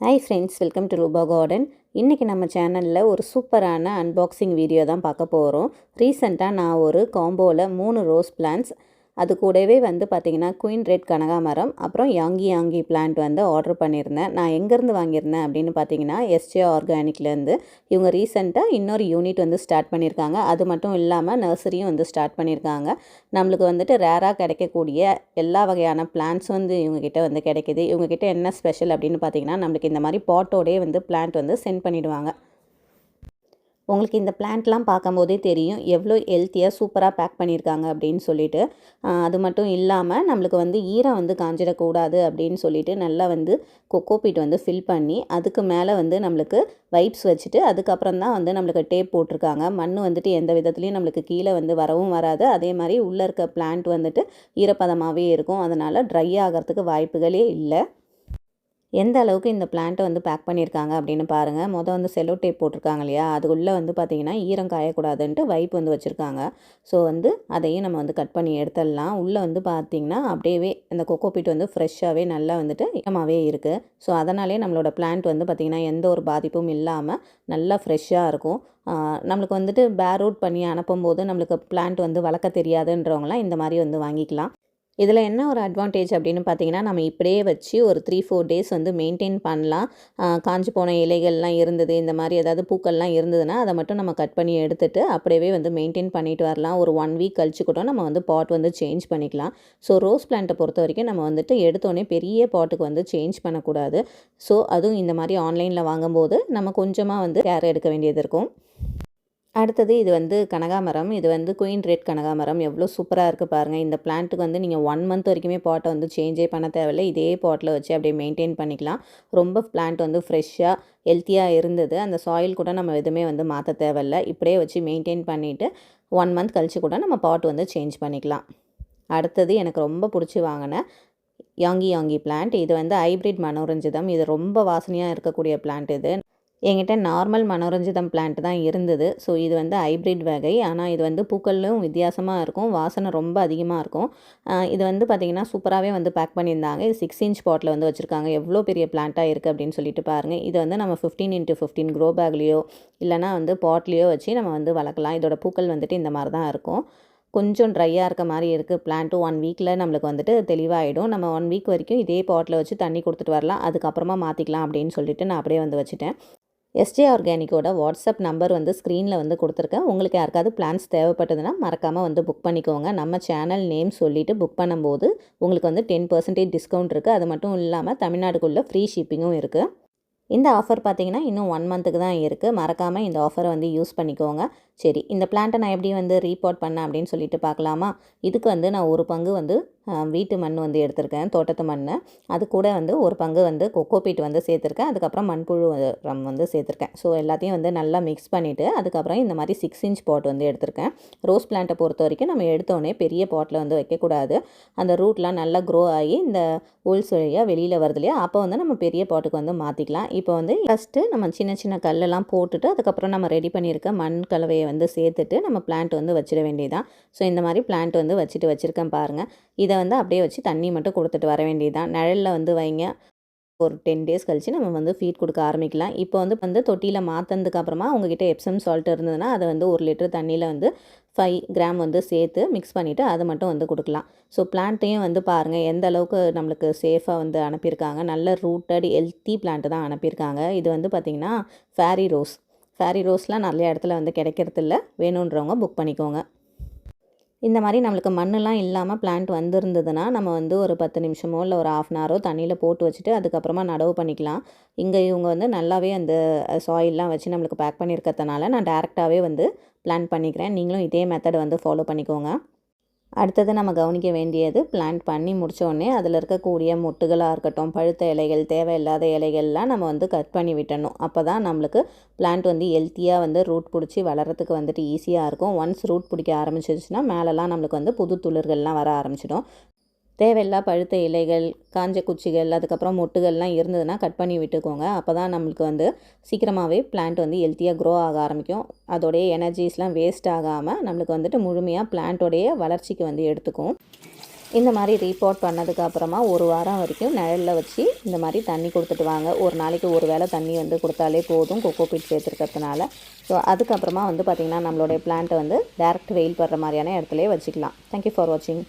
Hi friends welcome to Roopa garden இன்றைக்கி நம்ம சேனலில் ஒரு சூப்பரான அன்பாக்சிங் வீடியோ தான் பார்க்க போகிறோம் ரீசெண்டாக நான் ஒரு காம்போவில் மூணு ரோஸ் பிளான்ஸ் அது கூடவே வந்து பார்த்திங்கன்னா குயின் ரெட் கனகாமரம் அப்புறம் யாங்கி யாங்கி பிளான்ட் வந்து ஆர்டர் பண்ணியிருந்தேன். நான் எங்கேருந்து வாங்கியிருந்தேன் அப்படின்னு பார்த்தீங்கன்னா எஸ்ஜே ஆர்கானிக்லேருந்து இவங்க ரீசெண்டாக இன்னொரு யூனிட் வந்து ஸ்டார்ட் பண்ணியிருக்காங்க. அது மட்டும் இல்லாமல் நர்சரியும் வந்து ஸ்டார்ட் பண்ணியிருக்காங்க. நம்மளுக்கு வந்துட்டு ரேராக கிடைக்கக்கூடிய எல்லா வகையான பிளான்ட்ஸும் வந்து இவங்கக்கிட்ட வந்து கிடைக்கிது. இவங்கக்கிட்ட என்ன ஸ்பெஷல் அப்படின்னு பார்த்தீங்கன்னா நம்மளுக்கு இந்த மாதிரி பாட்டோடே வந்து பிளான்ட் வந்து சென்ட் பண்ணிவிடுவாங்க உங்களுக்கு இந்த பிளான்ட்லாம் பார்க்கும்போதே தெரியும் எவ்வளோ ஹெல்த்தியாக சூப்பராக பேக் பண்ணியிருக்காங்க அப்படின்னு சொல்லிட்டு. அது மட்டும் இல்லாமல் நம்மளுக்கு வந்து ஈரம் வந்து காஞ்சிடக்கூடாது அப்படின்னு சொல்லிட்டு நல்லா வந்து கொக்கோபீட் வந்து ஃபில் பண்ணி அதுக்கு மேலே வந்து நம்மளுக்கு வைப்ஸ் வச்சுட்டு அதுக்கப்புறம் தான் வந்து நம்மளுக்கு டேப் போட்டிருக்காங்க. மண் வந்துட்டு எந்த விதத்துலையும் நம்மளுக்கு கீழே வந்து வரவும் வராது. அதே மாதிரி உள்ளே இருக்க பிளான்ட் வந்துட்டு ஈரப்பதமாகவே இருக்கும். அதனால் ட்ரை ஆகிறதுக்கு வாய்ப்புகளே இல்லை. எந்த அளவுக்கு இந்த பிளான்ட்டை வந்து பேக் பண்ணியிருக்காங்க அப்படின்னு பாருங்கள் மொதல் வந்து செல்லோ டேப் போட்டிருக்காங்க இல்லையா? அதுக்குள்ளே வந்து பார்த்திங்கன்னா ஈரம் காயக்கூடாதுன்ட்டு வைப் வந்து வச்சுருக்காங்க. ஸோ வந்து அதையும் நம்ம வந்து கட் பண்ணி எடுத்துடலாம். உள்ளே வந்து பார்த்திங்கன்னா அப்படியே அந்த கொக்கோபீட் வந்து ஃப்ரெஷ்ஷாகவே நல்லா வந்துட்டு ஈரமாகவே இருக்குது ஸோ அதனாலே நம்மளோட பிளான்ட் வந்து பார்த்திங்கன்னா எந்த ஒரு பாதிப்பும் இல்லாமல் நல்லா ஃப்ரெஷ்ஷாக இருக்கும். நம்மளுக்கு வந்துட்டு பேர் அவுட் பண்ணி அனுப்பும்போது நம்மளுக்கு பிளான்ட் வந்து வளர்க்க தெரியாதுன்றவங்களாம் இந்த மாதிரி வந்து வாங்கிக்கலாம். இதில் என்ன ஒரு அட்வான்டேஜ் அப்படின்னு பார்த்தீங்கன்னா நம்ம இப்படியே வச்சு ஒரு த்ரீ ஃபோர் டேஸ் வந்து மெயின்டைன் பண்ணலாம். காஞ்சி காஞ்சு போன இலைகள்லாம் இருந்தது இந்த மாதிரி ஏதாவது பூக்கள்லாம் இருந்ததுன்னா அதை மட்டும் நம்ம கட் பண்ணி எடுத்துட்டு அப்படியே வந்து மெயின்டைன் பண்ணிட்டு வரலாம். ஒரு ஒன் வீக் கழிச்சு கூட நம்ம வந்து பாட் வந்து சேஞ்ச் பண்ணிக்கலாம். ஸோ ரோஸ் பிளான்ட்டை பொறுத்த வரைக்கும் நம்ம வந்துட்டு எடுத்தோடனே பெரிய பாட்டுக்கு வந்து சேஞ்ச் பண்ணக்கூடாது. ஸோ அதுவும் இந்த மாதிரி ஆன்லைனில் வாங்கும்போது நம்ம கொஞ்சமாக வந்து கேர் எடுக்க வேண்டியது இருக்கும். அடுத்தது இது வந்து கனகாமரம். இது வந்து குயின் ரெட் கனகாமரம். எவ்வளோ சூப்பராக இருக்குது பாருங்கள் இந்த பிளான்ட்டுக்கு வந்து நீங்கள் ஒன் மந்த் வரைக்குமே பாட்டை வந்து சேஞ்சே பண்ண தேவையில்லை. இதே பாட்டில் வச்சு அப்படியே மெயின்டைன் பண்ணிக்கலாம். ரொம்ப பிளான்ட் வந்து ஃப்ரெஷ்ஷாக ஹெல்த்தியாக இருந்தது. அந்த சாயில் கூட நம்ம எதுவுமே வந்து மாற்ற தேவையில்ல. இப்படியே வச்சு மெயின்டைன் பண்ணிவிட்டு ஒன் மந்த் கழித்து கூட நம்ம பாட் வந்து சேஞ்ச் பண்ணிக்கலாம். அடுத்தது எனக்கு ரொம்ப பிடிச்சி வாங்கின யாங்கி யாங்கி பிளான்ட் இது வந்து ஹைப்ரிட் மனோரஞ்சிதம். இது ரொம்ப வாசனையாக இருக்கக்கூடிய பிளான்ட் இது. என்கிட்ட நார்மல் மனோரஞ்சிதம் பிளான்ட் தான் இருந்தது. ஸோ இது வந்து ஹைப்ரிட் வகை. ஆனால் இது வந்து பூக்களும் வித்தியாசமாக இருக்கும். வாசனை ரொம்ப அதிகமாக இருக்கும். இது வந்து பார்த்திங்கன்னா சூப்பராகவே வந்து பேக் பண்ணியிருந்தாங்க. இது சிக்ஸ் இன்ச் பாட்டில் வந்து வச்சுருக்காங்க. எவ்வளோ பெரிய பிளான்ட்டாக இருக்குது அப்படின்னு சொல்லிட்டு பாருங்கள் இது வந்து நம்ம ஃபிஃப்டீன் இன்ட்டு ஃபிஃப்டீன் க்ரோ பேக்லேயோ இல்லைனா வந்து பாட்லேயோ வச்சு நம்ம வந்து வளர்க்கலாம். இதோட பூக்கள் வந்துட்டு இந்த மாதிரி தான் இருக்கும். கொஞ்சம் ட்ரையாக இருக்க மாதிரி இருக்குது பிளான்ட்டு ஒன் வீக்கில் நம்மளுக்கு வந்துட்டு தெளிவாகிடும் நம்ம ஒன் வீக் வரைக்கும் இதே பாட்டில் வச்சு தண்ணி கொடுத்துட்டு வரலாம். அதுக்கப்புறமா மாற்றிக்கலாம் அப்படின்னு சொல்லிட்டு நான் அப்படியே வந்து வச்சுட்டேன். எஸ்ஜே ஆர்கானிக்கோட வாட்ஸ்அப் நம்பர் வந்து ஸ்க்ரீனில் வந்து கொடுத்துருக்கேன். உங்களுக்கு யாருக்காவது பிளான்ஸ் தேவைப்பட்டதுன்னா மறக்காமல் வந்து புக் பண்ணிக்கோங்க. நம்ம சேனல் நேம் சொல்லிவிட்டு புக் பண்ணும்போது உங்களுக்கு வந்து டென் பர்சன்டேஜ் டிஸ்கவுண்ட் இருக்குது அது மட்டும் இல்லாமல் தமிழ்நாடுக்குள்ளே ஃப்ரீ ஷிப்பிங்கும் இருக்குது இந்த ஆஃபர் பார்த்தீங்கன்னா இன்னும் ஒன் மந்த்துக்கு தான் இருக்குது மறக்காமல் இந்த ஆஃபரை வந்து யூஸ் பண்ணிக்கோங்க. சரி இந்த பிளான்ட்டை நான் எப்படி வந்து ரீபாட் பண்ணேன் அப்படின்னு சொல்லிட்டு பார்க்கலாமா? இதுக்கு வந்து நான் ஒரு பங்கு வந்து வீட்டு மண் வந்து எடுத்திருக்கேன் தோட்டத்து மண் அது கூட வந்து ஒரு பங்கு வந்து கொக்கோபீட் வந்து சேர்த்துருக்கேன் அதுக்கப்புறம் மண்புழு ரம் வந்து சேர்த்துருக்கேன். ஸோ எல்லாத்தையும் வந்து நல்லா மிக்ஸ் பண்ணிவிட்டு அதுக்கப்புறம் இந்த மாதிரி சிக்ஸ் இன்ச் பாட் வந்து எடுத்திருக்கேன். ரோஸ் பிளான்ட்டை பொறுத்த வரைக்கும் நம்ம எடுத்தோடனே பெரிய பாட்டில் வந்து வைக்கக்கூடாது. அந்த ரூட்லாம் நல்லா க்ரோ ஆகி இந்த ஹோல்ஸ் வழியாக வெளியில் வருது இல்லையா? அப்போ வந்து நம்ம பெரிய பாட்டுக்கு வந்து மாற்றிக்கலாம் இப்போ வந்து ஃபஸ்ட்டு நம்ம சின்ன சின்ன கல்லெல்லாம் போட்டுட்டு அதுக்கப்புறம் நம்ம ரெடி பண்ணியிருக்க மண் கலவையை வந்து சேர்த்துட்டு நம்ம பிளான்ட் வந்து வச்சிட வேண்டியதான் ஸோ இந்த மாதிரி பிளான்ட் வந்து வச்சுட்டு வச்சுருக்கேன் பாருங்கள் இதை வந்து அப்படியே வச்சு தண்ணி மட்டும் கொடுத்துட்டு வர வேண்டியதுதான். நிழலில் வந்து வைங்க. ஒரு டென் டேஸ் கழித்து நம்ம வந்து ஃபீட் கொடுக்க ஆரம்பிக்கலாம். இப்போ வந்து வந்து தொட்டியில் மாற்றினதுக்கு அப்புறமா உங்ககிட்ட எப்சம் சால்ட் இருந்ததுன்னா அதை வந்து ஒரு லிட்டர் தண்ணியில் வந்து ஃபைவ் கிராம் வந்து சேர்த்து மிக்ஸ் பண்ணிவிட்டு அதை மட்டும் வந்து கொடுக்கலாம். ஸோ பிளான்ட்டையும் வந்து பாருங்கள் எந்த அளவுக்கு நம்மளுக்கு சேஃபாக வந்து அனுப்பியிருக்காங்க. நல்ல ரூட்டட் ஹெல்த்தி பிளான்ட்டு தான் அனுப்பியிருக்காங்க. இது வந்து பார்த்திங்கன்னா ஃபேரி ரோஸ் ஃபேரி ரோஸ்லாம் நிறைய இடத்துல வந்து கிடைக்கிறதில்ல. வேணுன்றவங்க புக் பண்ணிக்கோங்க. இந்த மாதிரி நம்மளுக்கு மண்ணெலாம் இல்லாமல் பிளான்ட் வந்திருந்ததுன்னா நம்ம வந்து ஒரு பத்து நிமிஷமோ இல்லை ஒரு ஆஃப் அன் ஹவரோ தண்ணியில் போட்டு வச்சுட்டு அதுக்கப்புறமா நடவு பண்ணிக்கலாம். இங்கே இவங்க வந்து நல்லாவே அந்த சாயில்லாம் வச்சு நம்மளுக்கு பேக் பண்ணியிருக்கிறதுனால நான் டேரெக்டாகவே வந்து பிளான் பண்ணிக்கிறேன். நீங்களும் இதே மெத்தட் வந்து ஃபாலோ பண்ணிக்கோங்க. அடுத்தது நம்ம கவனிக்க வேண்டியது பிளான்ட் பண்ணி முடித்தோடனே அதில் இருக்கக்கூடிய மொட்டுகளாக இருக்கட்டும் பழுத்த இலைகள் தேவையில்லாத இலைகள்லாம் நம்ம வந்து கட் பண்ணி விட்டணும். அப்போ தான் நம்மளுக்கு பிளான்ட் வந்து ஹெல்த்தியாக வந்து ரூட் பிடிச்சி வளர்கிறதுக்கு வந்துட்டு ஈஸியாக இருக்கும். ஒன்ஸ் ரூட் பிடிக்க ஆரம்பிச்சிருச்சுன்னா மேலெலாம் நம்மளுக்கு வந்து புது துளிர்கள்லாம் வர ஆரம்பிச்சிடும். தேவையில்லா பழுத்த இலைகள் காஞ்ச குச்சிகள் அதுக்கப்புறம் மொட்டுகள்லாம் இருந்ததுன்னா கட் பண்ணி விட்டுக்கோங்க. அப்போ தான் நம்மளுக்கு வந்து சீக்கிரமாகவே பிளான்ட் வந்து ஹெல்த்தியாக க்ரோ ஆக ஆரம்பிக்கும். அதோடைய எனர்ஜிஸ்லாம் வேஸ்ட் ஆகாமல் நம்மளுக்கு வந்துட்டு முழுமையாக பிளான்ட்டோடைய வளர்ச்சிக்கு வந்து எடுத்துக்கும். இந்த மாதிரி ரீபோர்ட் பண்ணதுக்கு அப்புறமா ஒரு வாரம் வரைக்கும் நிழலில் வச்சு இந்த மாதிரி தண்ணி கொடுத்துட்டு வாங்க. ஒரு நாளைக்கு ஒரு வேளை தண்ணி வந்து கொடுத்தாலே போதும். Coco peat சேர்த்துருக்கிறதுனால. ஸோ அதுக்கப்புறமா வந்து பார்த்திங்கன்னா நம்மளுடைய பிளான்ட்டை வந்து டேரக்ட் வெயில் படுற மாதிரியான இடத்துலையே வச்சுக்கலாம். தேங்க்யூ ஃபார் வாட்சிங்